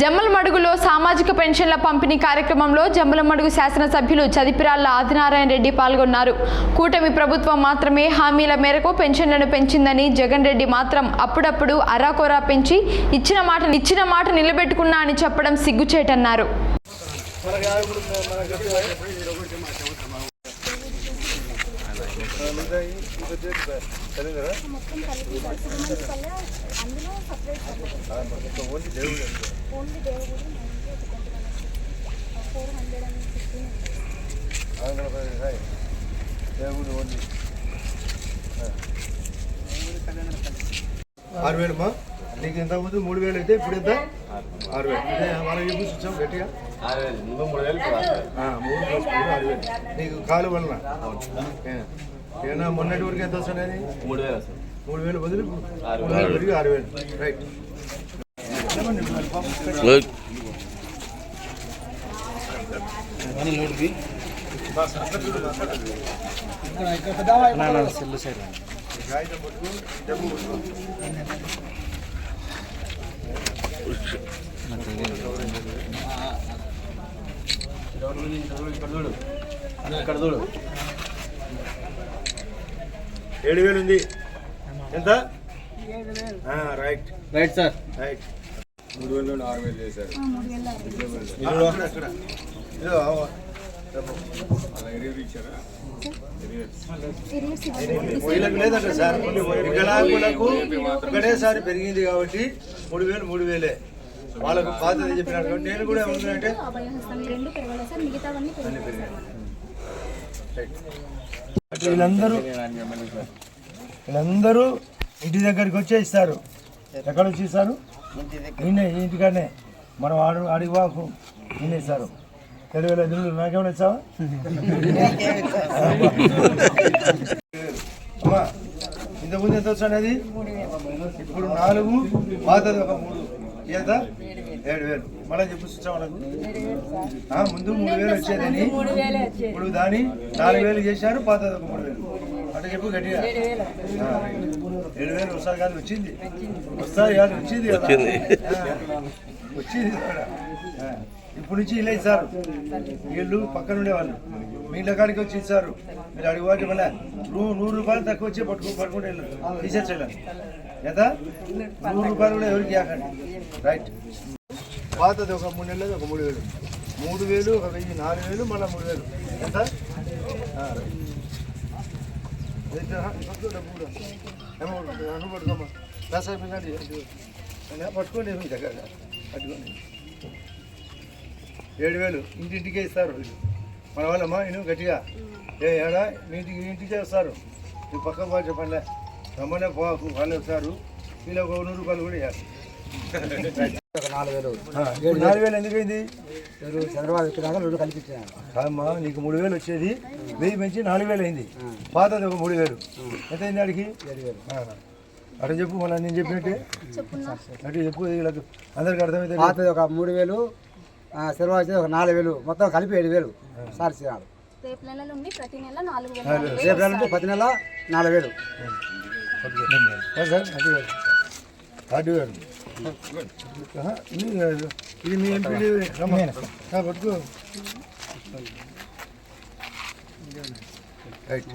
జమ్మలమడుగులో సామాజిక పెన్షన్ల పంపిణీ కార్యక్రమంలో జమ్మలమడుగు శాసనసభ్యులు చదిపిరాళ్ళ ఆదినారాయణ రెడ్డి పాల్గొన్నారు. కూటమి ప్రభుత్వం మాత్రమే హామీల మేరకు పెన్షన్లను పెంచిందని జగన్ రెడ్డి మాత్రం అప్పుడప్పుడు అరాకొరా పెంచి ఇచ్చిన మాట ఇచ్చిన మాట నిలబెట్టుకున్నా అని చెప్పడం సిగ్గుచేటన్నారు. ఓన్లీ దేవుడు ఫోర్ హండ్రెడ్ అండ్ ఫిఫ్టీన్ దేవుడు ఓన్లీ ఆరు వేలమ్మా నీకు ఇంత ముందు మూడు వేలు అయితే ఇప్పుడు ఎంత? ఆరు వేలు ఇదే మనం చెప్పి చూసాం గట్టిగా. ఆరు వేలు ముందు మూడు వేలు ఆరు వేలు. ఆ, మూడు ప్లస్ మూడు ఆరు వేలు నీకు కాలు వలన? ఏ, ఏమన్నా మొన్నటి వరకు ఎంత వస్తున్నాయి మూడు వేలు వస్తుంది. మూడు వేలు బదులు ఆరు మూడు వేలు పెరిగి ఆరు వేలు రైట్. ఇక్కడ చూడు చూడు ఏడు వేలు ఉంది. ఎంత? ఆ, రైట్. Right sir. రైట్. మూడు వేలు ఆరు వేలు చేశారు వీళ్ళకి లేదంట సార్ వికలాంగులకు ఒకటేసారి పెరిగింది కాబట్టి మూడు వేలు మూడు వేలే వాళ్ళకు బాధ్యత చెప్పినారు కాబట్టి నేను కూడా ఏమంటున్నానంటే అభయహస్తం ఈ రెండు పెరగాలి సార్ మిగతావన్నీ పెరగాలి అంటే వీళ్ళందరూ వీళ్ళందరూ ఇంటి దగ్గరికి వచ్చే ఇస్తారు ఎక్కడ వచ్చి ఇస్తారు ఈ ఇంటికాడనే మనం ఆడు అడిగి వాకు ఈయన ఇస్తారు తెలుగు వేల ఎదురు నాకేమైనా అమ్మా ఇంతకుముందు ఎంత వచ్చానది ఇప్పుడు నాలుగు పాతది ఒక మూడు. ఎంత? ఏడు వేలు. మళ్ళీ చెప్పు ఆ, ముందు మూడు వేలు వచ్చేదని ఇప్పుడు దాని నాలుగు వేలు చేశారు పాతది ఒక మూడు వేలు. చెప్పు గట్టిగా ఏడు వేలు. వస్తారు కానీ వచ్చింది. వస్తారు కానీ వచ్చింది కదా. వచ్చింది. ఆ, ఇప్పుడు నుంచి ఇలా ఇస్తారు. వీళ్ళు పక్కన ఉండేవాళ్ళు. మీ ఇళ్ళ కాడికి వచ్చి ఇస్తారు. మీరు అడిగి వాటి వల్ల నువ్వు నూరు రూపాయలు తక్కువ వచ్చి పట్టుకో పట్టుకుంటే వెళ్ళు తీసేసేయాలి ఎంత? నూరు రూపాయలు కూడా ఎవరికి ఇవ్వకండి. రైట్. పాతది ఒక మూడు నెలలు ఒక మూడు వేలు. మూడు వేలు ఒక వెయ్యి నాలుగు వేలు మళ్ళీ మూడు వేలు. ఎంత? పట్టుకోండి మీ దగ్గర పట్టుకోండి ఏడు వేలు ఇంటింటికే ఇస్తారు వీళ్ళు. మన వాళ్ళమ్మా నేను గట్టిగా. ఏ ఏడా? మీ ఇంటికి మీ ఇంటికే వస్తారు. నువ్వు పక్క పోయి చెప్పండి రమ్మనే పో వాళ్ళు వస్తారు. వీళ్ళు ఒక నూరు రూపాయలు కూడా ఇవ్వాలి నాలుగు వేలు. నాలుగు వేలు ఎందుకు అయింది ఎవరు చంద్రబాబు ఎక్కినాక రెండు కల్పించినారు కాదమ్మా నీకు మూడు వేలు వచ్చేది వెయ్యి పెంచి నాలుగు వేలు అయింది. పాతది ఒక మూడు వేలు. ఎంత అయింది అడిగి ఏడు వేలు. అక్కడ చెప్పు మళ్ళీ నేను చెప్పినట్టే. అటు చెప్పు వీళ్ళకి అందరికి అర్థమైతే పాతది ఒక మూడు వేలు ఆ, చంద్రబాబు వచ్చేది ఒక నాలుగు వేలు. మొత్తం కలిపి ఏడు వేలు. సార్ ఇచ్చినాడు. రేపు నెల నుండి ప్రతి నెల నాలుగు వేల రేపు నెలంటే ప్రతి నెల నాలుగు వేలు. సార్ అటు వేలు అటు ఇది కాదు. ఇది మీ ఎంపీ పట్టుకో రైట్